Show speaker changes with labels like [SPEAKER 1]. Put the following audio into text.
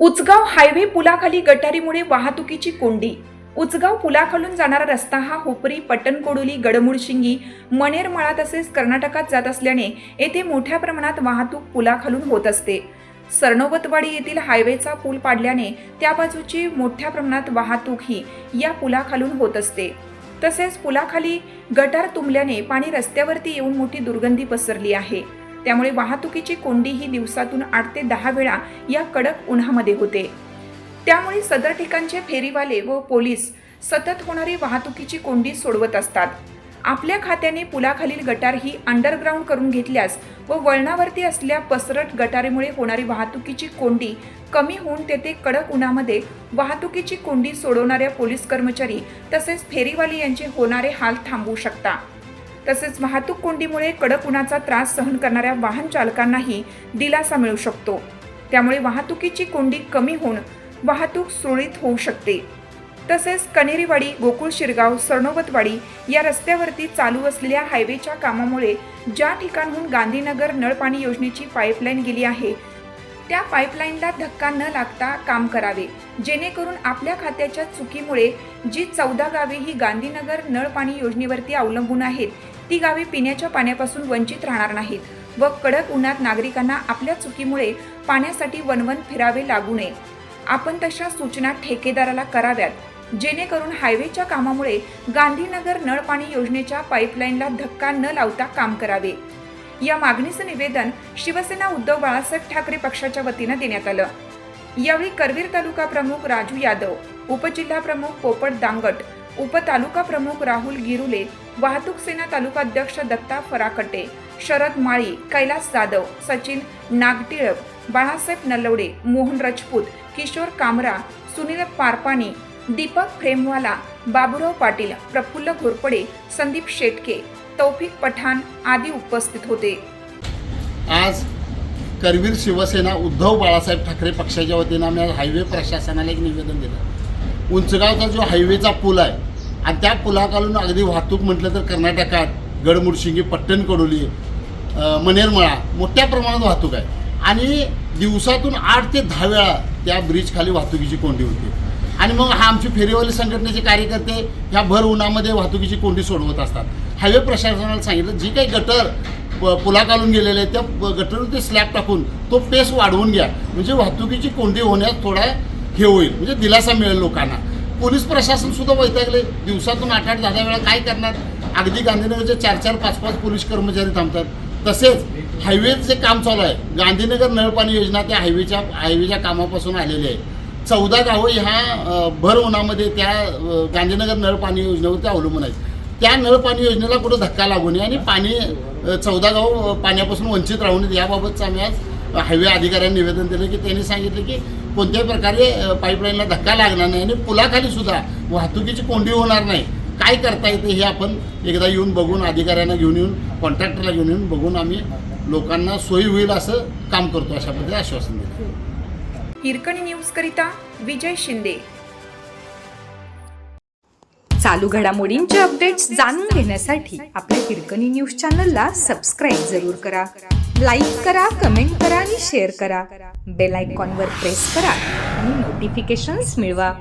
[SPEAKER 1] Uchgaon highway पुलाखाली गटारीमुळे वाहतुकीची कोंडी उचगाव पुलाखालून जाणारा रस्ता हा हुपरी पट्टणकोडोली गडमुडशिंगी मनेरमळा तसेच कर्नाटकात जात असल्याने येथे मोठ्या प्रमाणात वाहतूक पुलाखालून होत असते. सरनोबतवाडी येथील हायवेचा पूल पाडल्याने त्या बाजूची मोठ्या प्रमाणात वाहतूक ही या पुलाखालून होत असते. तसेच पुलाखाली गटार तुंबल्याने पाणी रस्त्यावरती येऊन मोठी दुर्गंधी पसरली आहे. त्यामुळे वाहतुकीची कोंडी ही दिवसातून आठ ते दहा वेळा या कडक उन्हामध्ये होते. त्यामुळे सदर ठिकाणचे फेरीवाले व पोलीस सतत होणारी वाहतुकीची कोंडी सोडवत असतात. आपल्या खात्याने पुलाखालील गटार ही अंडरग्राऊंड करून घेतल्यास व वळणावरती असल्या पसरट गटारीमुळे होणारी वाहतुकीची कोंडी कमी होऊन तेथे कडक उन्हामध्ये वाहतुकीची कोंडी सोडवणाऱ्या पोलीस कर्मचारी तसेच फेरीवाले यांचे होणारे हाल थांबवू शकता. तसेच वाहतूक कोंडीमुळे कडक उन्हाचा त्रास सहन करणाऱ्या वाहन चालकांनाही दिलासा मिळू शकतो. त्यामुळे वाहतुकीची कोंडी कमी होऊन वाहतूक सुरळीत होऊ शकते. तसेच कनेरीवाडी गोकुळ शिरगाव सरनोबतवाडी या रस्त्यावरती चालू असलेल्या हायवेच्या कामामुळे ज्या ठिकाणहून गांधीनगर नळपाणी योजनेची पाईपलाईन गेली आहे त्या पाईपलाईनला धक्का न लागता काम करावे. जेणेकरून आपल्या खात्याच्या चुकीमुळे जी चौदा गावे ही गांधीनगर नळपाणी योजनेवरती अवलंबून आहेत ती गावे पिण्याच्या पाण्यापासून वंचित राहणार नाहीत व कडक उन्हात नागरिकांना आपल्या चुकीमुळे पाण्यासाठी वनवन फिरावे लागू नये. आपण तशा सूचना ठेकेदाराला कराव्यात जेणेकरून हायवेच्या कामामुळे गांधीनगर नळपाणी योजनेच्या पाईपलाईनला धक्का न लावता काम करावे. या मागणीचं निवेदन शिवसेना उद्धव बाळासाहेब ठाकरे पक्षाच्या वतीनं देण्यात आलं. यावेळी करवीर तालुका प्रमुख राजू यादव उपजिल्हा प्रमुख पोपट दांगट उपतालुका प्रमुख राहुल गिरुले वाहतूक सेना तालुका अध्यक्ष दत्ता फराकटे शरद माळी कैलास जाधव सचिन नागटिळक बाळासाहेब नलवडे मोहन राजपूत किशोर कामरा सुनील पारपाने दीपक फ्रेमवाला बाबुराव पाटील प्रफुल्ल घोरपडे संदीप शेटके तौफिक पठाण आदी उपस्थित होते.
[SPEAKER 2] आज करवीर शिवसेना उद्धव बाळासाहेब ठाकरे पक्षाच्या वतीनं आम्ही हायवे प्रशासनाला एक निवेदन दिलं. उंचगावचा जो हायवेचा पूल आहे आणि त्या पुलाखालून अगदी वाहतूक म्हटलं तर कर्नाटकात गडमुडशिंगी पट्टण कडोली मनेरमळा मोठ्या प्रमाणात वाहतूक आहे. आणि दिवसातून आठ ते दहा वेळा त्या ब्रिजखाली वाहतुकीची कोंडी होती. आणि मग हा आमची फेरीवाली संघटनेचे कार्यकर्ते ह्या भर उन्हामध्ये वाहतुकीची कोंडी सोडवत असतात. हायवे प्रशासनाला सांगितलं जी काही गटर पुला पुलाखालून गेलेले आहेत त्या गटरवर ते स्लॅब टाकून तो पेस वाढवून घ्या. म्हणजे वाहतुकीची कोंडी होण्यास थोडा हे होईल. म्हणजे दिलासा मिळेल लोकांना. पोलीस प्रशासन सुद्धा वैतागले. दिवसातून आठ आठ दहा दहा वेळा काय करणार? अगदी गांधीनगरचे चार चार पाच पाच पोलीस कर्मचारी थांबतात. तसेच हायवेचं काम चालू आहे गांधीनगर नळपाणी योजना त्या हायवेच्या हायवेच्या कामापासून आलेली आहे. चौदा गावं ह्या भर उन्हामध्ये त्या गांधीनगर नळपाणी योजनेवरती अवलंबून आहेत. त्या नळपाणी योजनेला कुठं धक्का लागू नये आणि पाणी चौदा गाव पाण्यापासून वंचित राहू नयेत याबाबतचं आम्ही आज हायवे अधिकाऱ्यांनी निवेदन दिलं की त्यांनी सांगितलं की कोणत्याही प्रकारे पाईपलाईनला धक्का लागणार नाही आणि पुलाखाली सुद्धा वाहतुकीची कोंडी होणार नाही. काय करता येते हे आपण एकदा येऊन बघून अधिकाऱ्यांना घेऊन येऊन कॉन्ट्रॅक्टरला घेऊन येऊन बघून आम्ही लोकांना सोयी होईल असं काम करतो अशा पद्धती आश्वासन दिलं.
[SPEAKER 1] हिरकणी न्यूज करिता विजय शिंदे.
[SPEAKER 3] चालू घडामोडींचे अपडेट्स जाणून घेण्यासाठी आपल्या हिरकणी न्यूज चॅनलला सबस्क्राईब जरूर करा. लाईक करा कमेंट करा आणि शेअर करा. बेल आयकॉनवर प्रेस करा आणि नोटिफिकेशन्स मिळवा.